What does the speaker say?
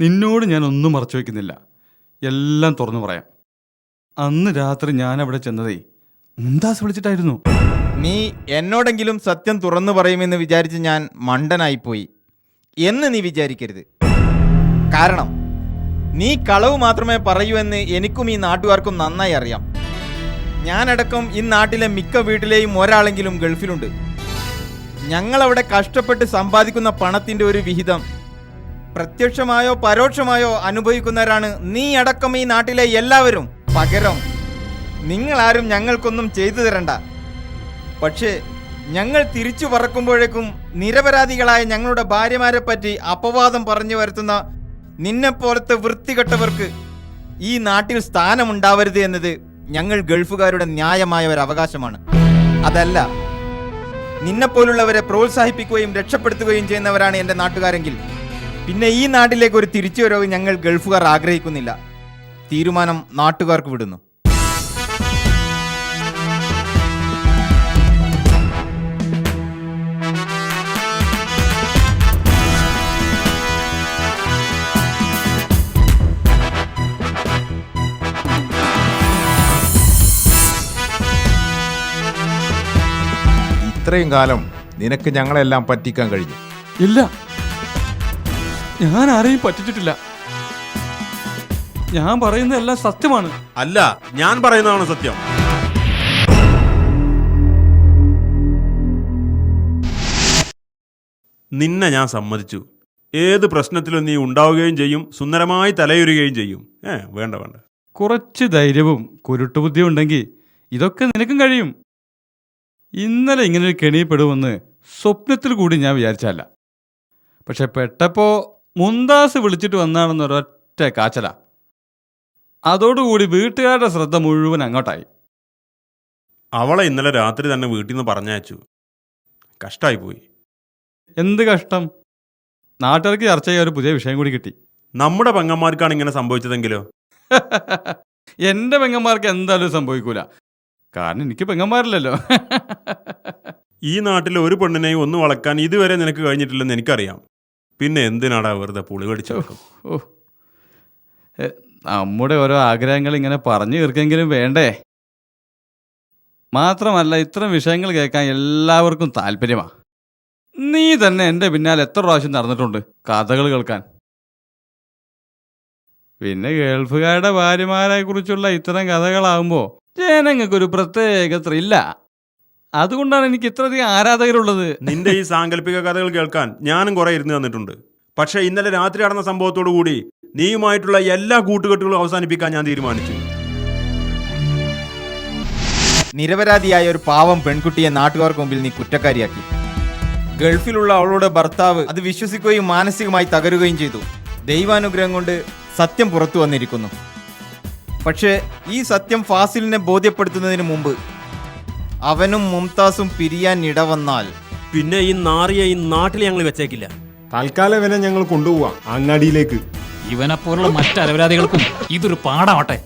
നിന്നോട് ഞാൻ ഒന്നും മറച്ചു വയ്ക്കുന്നില്ല. എല്ലാം തുറന്നു പറയാം. അന്ന് രാത്രി ഞാൻ അവിടെ ചെന്നതേ മുന്താസ് വിളിച്ചിട്ടായിരുന്നു. നീ എന്നോടെങ്കിലും സത്യം തുറന്നു പറയുമെന്ന് വിചാരിച്ച് ഞാൻ മണ്ടനായിപ്പോയി. എന്ന് നീ വിചാരിക്കരുത്. കാരണം നീ കളവ് മാത്രമേ പറയൂ എന്ന് എനിക്കും ഈ നാട്ടുകാർക്കും നന്നായി അറിയാം. ഞാനടക്കം ഈ നാട്ടിലെ മിക്ക വീട്ടിലെയും ഒരാളെങ്കിലും ഗൾഫിലുണ്ട്. ഞങ്ങളവിടെ കഷ്ടപ്പെട്ട് സമ്പാദിക്കുന്ന പണത്തിന്റെ ഒരു വിഹിതം പ്രത്യക്ഷമായോ പരോക്ഷമായോ അനുഭവിക്കുന്നവരാണ് നീ അടക്കം ഈ നാട്ടിലെ എല്ലാവരും. പകരം നിങ്ങളാരും ഞങ്ങൾക്കൊന്നും ചെയ്തു തരണ്ട. പക്ഷേ ഞങ്ങൾ തിരിച്ചു പറക്കുമ്പോഴേക്കും നിരപരാധികളായ ഞങ്ങളുടെ ഭാര്യമാരെ പറ്റി അപവാദം പറഞ്ഞു വരുത്തുന്ന നിന്നെപ്പോലത്തെ വൃത്തികെട്ടവർക്ക് ഈ നാട്ടിൽ സ്ഥാനമുണ്ടാവരുത് എന്നത് ഞങ്ങൾ ഗൾഫുകാരുടെ ന്യായമായ ഒരു അവകാശമാണ്. അതല്ല നിന്നെപ്പോലുള്ളവരെ പ്രോത്സാഹിപ്പിക്കുകയും രക്ഷപ്പെടുത്തുകയും ചെയ്യുന്നവരാണ് എന്റെ നാട്ടുകാരെങ്കിൽ പിന്നെ ഈ നാട്ടിലേക്ക് ഒരു തിരിച്ചുവരവ് ഞങ്ങൾ ഗൾഫുകാർ ആഗ്രഹിക്കുന്നില്ല. തീരുമാനം നാട്ടുകാർക്ക് വിടുന്നു. ഇത്രയും കാലം നിനക്ക് ഞങ്ങളെല്ലാം പറ്റിക്കാൻ കഴിഞ്ഞു. ഇല്ല. ഞാൻ ആരെയും പറ്റിച്ചിട്ടില്ല. ഞാൻ പറയുന്നതെല്ലാം സത്യമാണ്. അല്ല ഞാൻ പറയുന്നതാണ് സത്യം. നിന്നെ ഞാൻ സമ്മതിച്ചു. ഏത് പ്രശ്നത്തിലും നീ ഉണ്ടാവുകയും ചെയ്യും സുന്ദരമായി തലയുരുകയും ചെയ്യും. ഏ വേണ്ട വേണ്ട. കുറച്ച് ധൈര്യവും കുരുട്ടുബുദ്ധിയും ഉണ്ടെങ്കിൽ ഇതൊക്കെ നിനക്കും കഴിയും. ഇന്നലെ ഇങ്ങനെ കെണിപ്പെടുമെന്ന് സ്വപ്നത്തിൽ കൂടി ഞാൻ വിചാരിച്ചല്ല പക്ഷെ പെട്ടപ്പോൾ മുന്താസ് വിളിച്ചിട്ട് വന്നാണെന്ന് ഒരൊറ്റ കാച്ചല. അതോടുകൂടി വീട്ടുകാരുടെ ശ്രദ്ധ മുഴുവൻ അങ്ങോട്ടായി. അവളെ ഇന്നലെ രാത്രി തന്നെ വീട്ടിൽ നിന്ന് പറഞ്ഞയച്ചു. കഷ്ടായി പോയി എന്ത് കഷ്ടം? നാട്ടുകാർക്ക് ചർച്ച ചെയ്യാൻ ഒരു പുതിയ വിഷയം കൂടി കിട്ടി. നമ്മുടെ പെങ്ങന്മാർക്കാണ് ഇങ്ങനെ സംഭവിച്ചതെങ്കിലോ? എന്റെ പെങ്ങന്മാർക്ക് എന്തായാലും സംഭവിക്കൂല. കാരണം എനിക്ക് പെങ്ങന്മാരില്ലല്ലോ. ഈ നാട്ടിലെ ഒരു പെണ്ണിനെയും ഒന്ന് വളക്കാൻ ഇതുവരെ നിനക്ക് കഴിഞ്ഞിട്ടില്ലെന്ന് എനിക്കറിയാം. പിന്നെ എന്തിനാടാ വെറുതെ പുളി കടിച്ചു വെക്കും? ഓ. നമ്മുടെ ഓരോ ആഗ്രഹങ്ങൾ ഇങ്ങനെ പറഞ്ഞു തീർക്കെങ്കിലും വേണ്ടേ? മാത്രമല്ല ഇത്തരം വിഷയങ്ങൾ കേൾക്കാൻ എല്ലാവർക്കും താല്പര്യമാ. നീ തന്നെ എന്റെ പിന്നാലെ എത്ര പ്രാവശ്യം നടന്നിട്ടുണ്ട് കഥകൾ കേൾക്കാൻ? പിന്നെ ഗൾഫുകാരുടെ ഭാര്യമാരെ കുറിച്ചുള്ള ഇത്തരം കഥകളാകുമ്പോൾ ജനങ്ങൾക്കൊരു പ്രത്യേക ത്രില്ല അതുകൊണ്ടാണ് എനിക്ക് ഇത്രയധികം ആരാധകരുള്ളത്. നിന്റെ ഈ സാങ്കല്പിക കഥകൾ കേൾക്കാൻ ഞാനും കുറെ ഇരുന്ന് തന്നിട്ടുണ്ട്. പക്ഷേ ഇന്നലെ രാത്രി നടന്ന സംഭവത്തോടു കൂടി നീയുമായിട്ടുള്ള എല്ലാ കൂട്ടുകെട്ടുകളും അവസാനിപ്പിക്കാൻ ഞാൻ തീരുമാനിച്ചു. നിരപരാധിയായ ഒരു പാവം പെൺകുട്ടിയെ നാട്ടുകാർക്ക് മുമ്പിൽ നീ കുറ്റക്കാരിയാക്കി. ഗൾഫിലുള്ള അവളുടെ ഭർത്താവ് അത് വിശ്വസിക്കുകയും മാനസികമായി തകരുകയും ചെയ്തു. ദൈവാനുഗ്രഹം കൊണ്ട് സത്യം പുറത്തു വന്നിരിക്കുന്നു. പക്ഷേ ഈ സത്യം ഫാസിലിനെ ബോധ്യപ്പെടുത്തുന്നതിന് മുമ്പ് അവനും മുംതാസും പിരിയാൻ ഇടവന്നാൽ. പിന്നെ ഈ നാറിയ ഈ നാട്ടിൽ ഞങ്ങൾ വെച്ചേക്കില്ല. തൽക്കാലം ഇവനെ ഞങ്ങൾ കൊണ്ടുപോവാം അങ്ങാടിയിലേക്ക്. ഇവനെപ്പോലുള്ള മറ്റ് അലവരാധികൾക്കും ഇതൊരു പാടാവട്ടെ